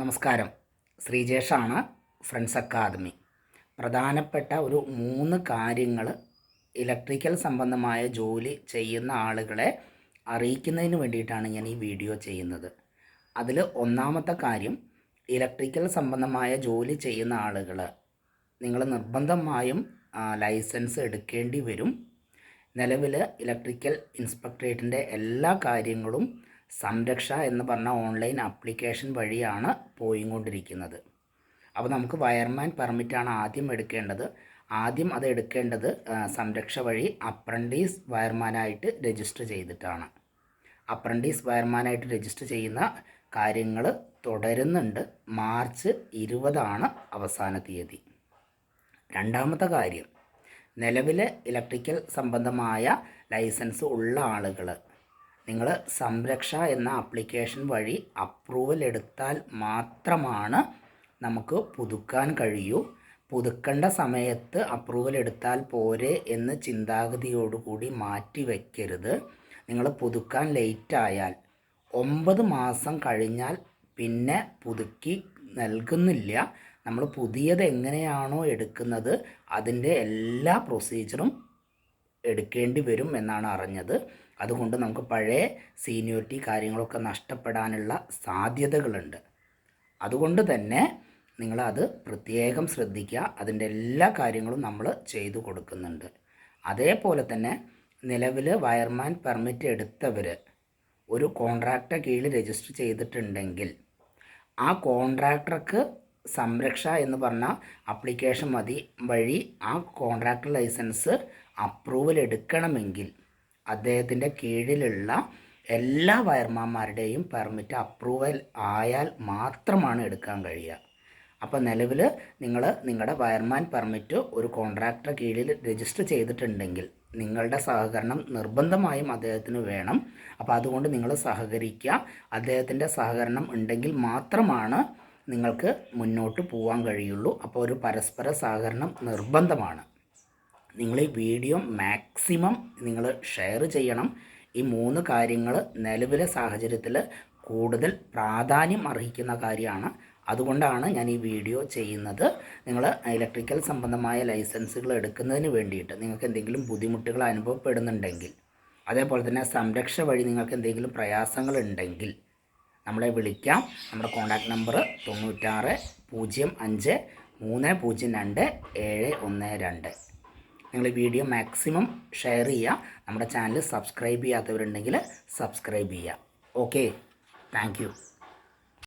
നമസ്കാരം. ശ്രീജേഷാണ് friends academy. പ്രധാനപ്പെട്ട ഒരു മൂന്ന് കാര്യങ്ങൾ ഇലക്ട്രിക്കൽ സംബന്ധമായ ജോലി ചെയ്യുന്ന ആളുകളെ അറിയിക്കുന്നതിന് വേണ്ടിയിട്ടാണ് ഞാൻ ഈ വീഡിയോ ചെയ്യുന്നത്. അതിൽ ഒന്നാമത്തെ കാര്യം ഇലക്ട്രിക്കൽ സംബന്ധമായ ജോലി ചെയ്യുന്ന ആളുകൾ നിങ്ങൾ നിർബന്ധമായും ലൈസൻസ് എടുക്കേണ്ടി വരും. നിലവിൽ ഇലക്ട്രിക്കൽ ഇൻസ്പെക്ടറേറ്റിന്റെ എല്ലാ കാര്യങ്ങളും സംരക്ഷ എന്ന് പറഞ്ഞ ഓൺലൈൻ ആപ്ലിക്കേഷൻ വഴിയാണ് പോയിക്കൊണ്ടിരിക്കുന്നത്. അപ്പോൾ നമുക്ക് വയർമാൻ പെർമിറ്റാണ് ആദ്യം എടുക്കേണ്ടത്. ആദ്യം അത് എടുക്കേണ്ടത് സംരക്ഷ വഴി അപ്രന്റീസ് വയർമാനായിട്ട് രജിസ്റ്റർ ചെയ്തിട്ടാണ്. അപ്രന്റീസ് വയർമാനായിട്ട് രജിസ്റ്റർ ചെയ്യുന്ന കാര്യങ്ങൾ തുടരുന്നുണ്ട്. മാർച്ച് ഇരുപതാണ് അവസാന തീയതി. രണ്ടാമത്തെ കാര്യം നിലവിലെ ഇലക്ട്രിക്കൽ സംബന്ധമായ ലൈസൻസ് ഉള്ള ആളുകൾ. നിങ്ങൾ സംരക്ഷ എന്ന ആപ്ലിക്കേഷൻ വഴി അപ്രൂവൽ എടുത്താൽ മാത്രമാണ് നമുക്ക് പുതുക്കാൻ കഴിയൂ. പുതുക്കേണ്ട സമയത്ത് അപ്രൂവൽ എടുത്താൽ പോരെ എന്ന് ചിന്താഗതിയോടുകൂടി മാറ്റി വയ്ക്കരുത് നിങ്ങൾ പുതുക്കാൻ ലേറ്റ് ആയാൽ ഒമ്പത് മാസം കഴിഞ്ഞാൽ പിന്നെ പുതുക്കി നൽകുന്നില്ല. നമ്മൾ പുതിയത് എങ്ങനെയാണോ എടുക്കുന്നത് അതിന്റെ എല്ലാ പ്രൊസീജറും എടുക്കേണ്ടി വരും എന്നാണ് അറിഞ്ഞത്. അതുകൊണ്ട് നമുക്ക് പഴയ സീനിയോറിറ്റി കാര്യങ്ങളൊക്കെ നഷ്ടപ്പെടാനുള്ള സാധ്യതകളുണ്ട്. അതുകൊണ്ട് തന്നെ നിങ്ങളത് പ്രത്യേകം ശ്രദ്ധിക്കുക. അതിന്റെ എല്ലാ കാര്യങ്ങളും നമ്മൾ ചെയ്തു കൊടുക്കുന്നുണ്ട്. അതേപോലെ തന്നെ നിലവിൽ വയർമാൻ പെർമിറ്റ് എടുത്തവർ ഒരു കോൺട്രാക്ടർ കീഴിൽ രജിസ്റ്റർ ചെയ്തിട്ടുണ്ടെങ്കിൽ ആ കോൺട്രാക്ടർക്ക് സംരക്ഷ എന്ന് പറഞ്ഞ അപ്ലിക്കേഷൻ മതി വഴി ആ കോൺട്രാക്ടർ ലൈസൻസ് അപ്രൂവൽ എടുക്കണമെങ്കിൽ അദ്ദേഹത്തിന്റെ കീഴിലുള്ള എല്ലാ വയർമാന്മാരുടെയും പെർമിറ്റ് അപ്രൂവൽ ആയാൽ മാത്രമാണ് എടുക്കാൻ കഴിയുക. അപ്പോൾ നിലവിൽ നിങ്ങൾ നിങ്ങളുടെ വയർമാൻ പെർമിറ്റ് ഒരു കോൺട്രാക്ടർ കീഴിൽ രജിസ്റ്റർ ചെയ്തിട്ടുണ്ടെങ്കിൽ നിങ്ങളുടെ സഹകരണം നിർബന്ധമായും അദ്ദേഹത്തിന് വേണം. അപ്പോൾ അതുകൊണ്ട് നിങ്ങൾ സഹകരിക്കുക. അദ്ദേഹത്തിന്റെ സഹകരണം ഉണ്ടെങ്കിൽ മാത്രമാണ് നിങ്ങൾക്ക് മുന്നോട്ട് പോകാൻ കഴിയുള്ളൂ. അപ്പോൾ ഒരു പരസ്പര സഹകരണം നിർബന്ധമാണ്. നിങ്ങൾ ഈ വീഡിയോ മാക്സിമം നിങ്ങൾ ഷെയർ ചെയ്യണം. ഈ മൂന്ന് കാര്യങ്ങൾ നിലവിലെ സാഹചര്യത്തിൽ കൂടുതൽ പ്രാധാന്യം അർഹിക്കുന്ന കാര്യമാണ്. അതുകൊണ്ടാണ് ഞാൻ ഈ വീഡിയോ ചെയ്യുന്നത്. നിങ്ങൾ ഇലക്ട്രിക്കൽ സംബന്ധമായ ലൈസൻസുകൾ എടുക്കുന്നതിന് വേണ്ടിയിട്ട് നിങ്ങൾക്ക് എന്തെങ്കിലും ബുദ്ധിമുട്ടുകൾ അനുഭവപ്പെടുന്നുണ്ടെങ്കിൽ അതേപോലെ തന്നെ സംരക്ഷ വഴി നിങ്ങൾക്ക് എന്തെങ്കിലും പ്രയാസങ്ങൾ ഉണ്ടെങ്കിൽ നമ്മളെ വിളിക്കാം. നമ്മുടെ കോൺടാക്ട് നമ്പർ തൊണ്ണൂറ്റാറ് പൂജ്യം അഞ്ച് മൂന്ന് പൂജ്യം രണ്ട് ഏഴ് ഒന്ന് രണ്ട്. നിങ്ങൾ ഈ വീഡിയോ മാക്സിമം ഷെയർ ചെയ്യുക. നമ്മുടെ ചാനൽ സബ്സ്ക്രൈബ് ചെയ്യാത്തവരുണ്ടെങ്കിൽ സബ്സ്ക്രൈബ് ചെയ്യുക. ഓക്കെ. താങ്ക്